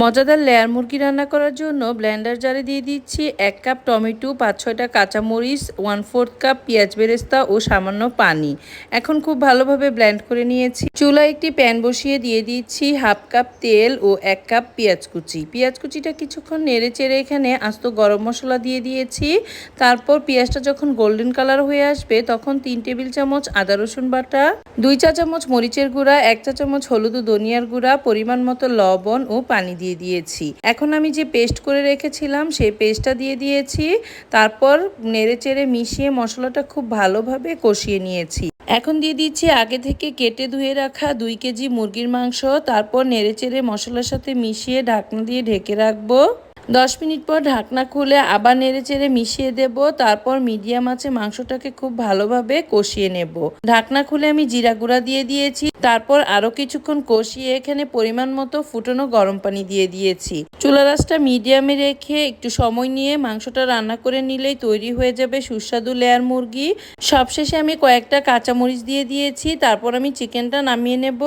মজাদার লেয়ার মুরগি রান্না করার জন্য ব্লেন্ডার জারে দিয়ে দিচ্ছি এক কাপ টমেটো, পাঁচ, ছয়টা কাঁচামরিচ ওয়ান ফোর্থ কাপ পেঁয়াজ বেরেস্তা ও সামান্য পানি। এখন খুব ভালোভাবে ব্লেন্ড করে নিয়েছি। চুলায় একটি প্যান বসিয়ে দিয়ে দিচ্ছি হাফ কাপ তেল ও এক কাপ পেঁয়াজ কুচি। পেঁয়াজ কুচিটা কিছুক্ষণ নেড়ে চেড়ে এখানে আস্ত গরম মশলা দিয়ে দিয়েছি। তারপর পেঁয়াজটা যখন গোল্ডেন কালার হয়ে আসবে, তখন তিন টেবিল চামচ আদা রসুন বাটা, দুই চা চামচ মরিচের গুঁড়া, এক চা চামচ হলুদ ও ধনিয়ার গুঁড়া, পরিমাণ মতো লবণ ও পানি দিয়ে দিয়েছি। এখন আমি যে পেস্ট করে রেখেছিলাম, সেই পেস্টটা দিয়ে দিয়েছি। তারপর নেড়ে চেড়ে মিশিয়ে মশলাটা খুব ভালোভাবে কষিয়ে নিয়েছি। এখন দিয়ে দিচ্ছি আগে থেকে কেটে ধুয়ে রাখা দুই কেজি মুরগির মাংস। তারপর নেড়ে চেড়ে মশলার সাথে মিশিয়ে ঢাকনা দিয়ে ঢেকে রাখব। দশ মিনিট পর ঢাকনা খুলে আবার নেড়ে চেড়ে মিশিয়ে দেব, তারপর মিডিয়াম আছে মাংসটাকে খুব ভালোভাবে কষিয়ে নেব। ঢাকনা খুলে আমি জিরা গুঁড়া দিয়ে দিয়েছি, তারপর আরও কিছুক্ষণ কষিয়ে এখানে পরিমাণ মতো ফুটনো গরম পানি দিয়ে দিয়েছি। চুলা রাসটা মিডিয়ামে রেখে একটু সময় নিয়ে মাংসটা রান্না করে নিলেই তৈরি হয়ে যাবে সুস্বাদু লেয়ার মুরগি। সবশেষে আমি কয়েকটা কাঁচামরিচ দিয়ে দিয়েছি, তারপর আমি চিকেনটা নামিয়ে নেব।